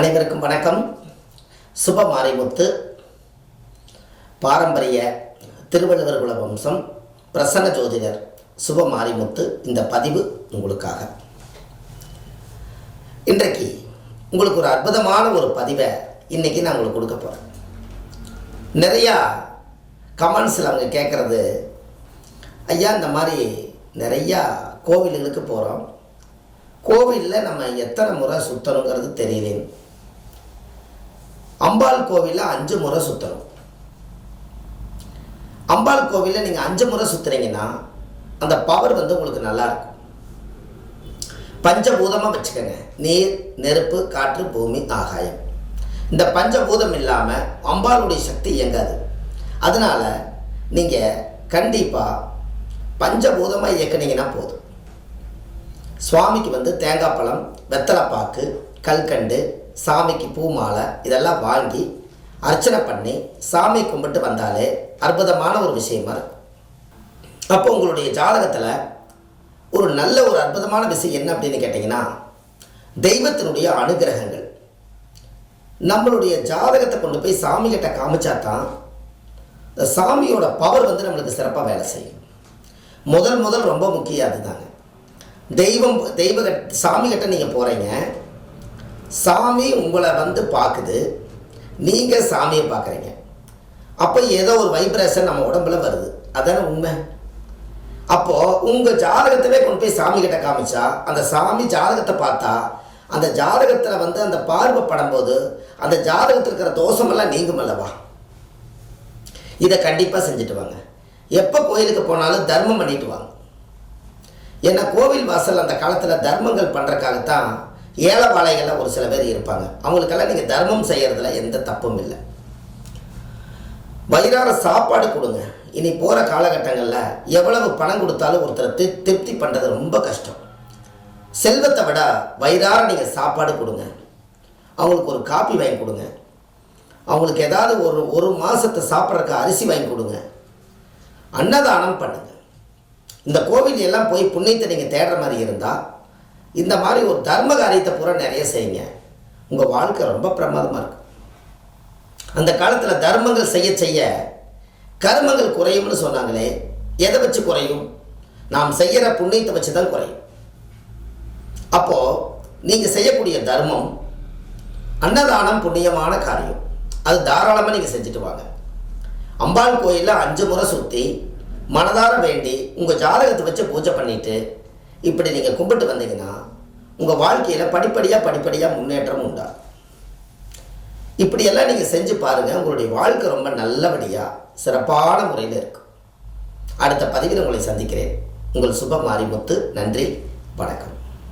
அனைவருக்கும் வணக்கம். சுப மாரிமுத்து பாரம்பரிய திருவள்ளுவர் குல வம்சம் பிரசன்ன ஜோதிடர் சுப மாரிமுத்து இந்த பதிவு உங்களுக்காக. இன்றைக்கு உங்களுக்கு ஒரு அற்புதமான ஒரு பதிவை இன்னைக்கு நான் உங்களுக்கு கொடுக்க போகிறேன் நிறையா கமெண்ட்ஸில் அவங்க கேட்குறது ஐயா இந்த மாதிரி நிறையா கோவில்களுக்கு போகிறோம் கோவிலில் நம்ம எத்தனை முறை சுற்றணுங்கிறது தெரியலேன்னு. அம்பாள் கோவிலில் அஞ்சு முறை சுற்றணும் அம்பாள் கோவிலில் நீங்கள் அஞ்சு முறை சுற்றுறீங்கன்னா அந்த பவர் வந்து உங்களுக்கு நல்லா இருக்கும். பஞ்சபூதமாக வச்சுக்கோங்க. நீர் நெருப்பு காற்று பூமி ஆகாயம். இந்த பஞ்சபூதம் இல்லாமல் அம்பாளுடைய சக்தி இயங்காது. அதனால் நீங்கள் கண்டிப்பாக பஞ்சபூதமாக இயக்குனீங்கன்னா போதும். சுவாமிக்கு வந்து தேங்காய் பழம் வெத்தலைப்பாக்கு கல்கண்டு சாமிக்கு பூ மாலை இதெல்லாம் வாங்கி அர்ச்சனை பண்ணி சாமி கும்பிட்டு வந்தாலே அற்புதமான ஒரு விஷயமா இருக்கும். அப்போ உங்களுடைய ஜாதகத்தில் ஒரு நல்ல ஒரு அற்புதமான விஷயம் என்ன அப்படின்னு கேட்டிங்கன்னா தெய்வத்தினுடைய அனுகிரகங்கள். நம்மளுடைய ஜாதகத்தை கொண்டு போய் சாமிகிட்ட காமிச்சா தான் இந்த சாமியோட பவர் வந்து நம்மளுக்கு சிறப்பாக வேலை செய்யும். முதல் முதல் ரொம்ப முக்கியம் அதுதாங்க. தெய்வம் தெய்வ சாமிகிட்ட நீங்கள் போகிறீங்க சாமி உங்களை வந்து பார்க்குது. நீங்கள் சாமியை பார்க்குறீங்க. அப்போ ஏதோ ஒரு வைப்ரேஷன் நம்ம உடம்புல வருது. அதான உண்மை? அப்போது உங்கள் ஜாதகத்திலே கொண்டு போய் சாமி கிட்ட காமிச்சா அந்த சாமி ஜாதகத்தை பார்த்தா அந்த ஜாதகத்தில் வந்து அந்த பார்வை படும்போது அந்த ஜாதகத்தில் இருக்கிற தோஷமெல்லாம் நீங்கும் அல்லவா? இதை கண்டிப்பாக செஞ்சுட்டு வாங்க. எப்போ கோயிலுக்கு போனாலும் தர்மம் பண்ணிட்டு வாங்க. ஏன்னா கோவில் வாசல் அந்த காலத்தில் தர்மங்கள் பண்ணுறக்காகத்தான் ஏழவாழைகளில் ஒரு சில பேர் இருப்பாங்க. அவங்களுக்கெல்லாம் நீங்கள் தர்மம் செய்கிறதுல எந்த தப்பும் இல்லை. வயிறார சாப்பாடு கொடுங்க. இனி போகிற காலகட்டங்களில் எவ்வளவு பணம் கொடுத்தாலும் ஒருத்தரை தி திருப்தி பண்ணுறது ரொம்ப கஷ்டம். செல்வத்தை விட வயிறார நீங்கள் சாப்பாடு கொடுங்க. அவங்களுக்கு ஒரு காப்பி வாங்கி கொடுங்க. அவங்களுக்கு ஏதாவது ஒரு ஒரு மாதத்தை சாப்பிட்றக்கு அரிசி வாங்கி கொடுங்க. அன்னதானம் பண்ணுங்கள் இந்த கோவில் எல்லாம் போய் புண்ணியத்தை நீங்கள் தேடுற மாதிரி இருந்தால் இந்த மாதிரி ஒரு தர்ம காரியத்தை பூரா நிறைய செய்யுங்க. உங்கள் வாழ்க்கை ரொம்ப பிரமாதமாக இருக்கும் அந்த காலத்தில் தர்மங்கள் செய்ய செய்ய கர்மங்கள் குறையும்னு சொன்னாங்களே எதை வச்சு குறையும்? நாம் செய்கிற புண்ணியத்தை வச்சு தான் குறையும். அப்போது நீங்கள் செய்யக்கூடிய தர்மம் அன்னதானம் புண்ணியமான காரியம். அது தாராளமாக நீங்கள் செஞ்சுட்டு வாங்க. அம்பாள் கோயிலில் அஞ்சு முறை சுற்றி மனதார வேண்டி உங்கள் ஜாதகத்தை வச்சு பூஜை பண்ணிவிட்டு இப்படி நீங்கள் கும்பிட்டு வந்தீங்கன்னா உங்கள் வாழ்க்கையில் படிப்படியாக படிப்படியாக முன்னேற்றம் உண்டாகும். இப்படியெல்லாம் நீங்கள் செஞ்சு பாருங்கள் உங்களுடைய வாழ்க்கை ரொம்ப நல்லபடியாக சிறப்பான முறையில் இருக்கும். அடுத்த பதிவில் உங்களை சந்திக்கிறேன். உங்கள் சுப மாரிமுத்து நன்றி வணக்கம்.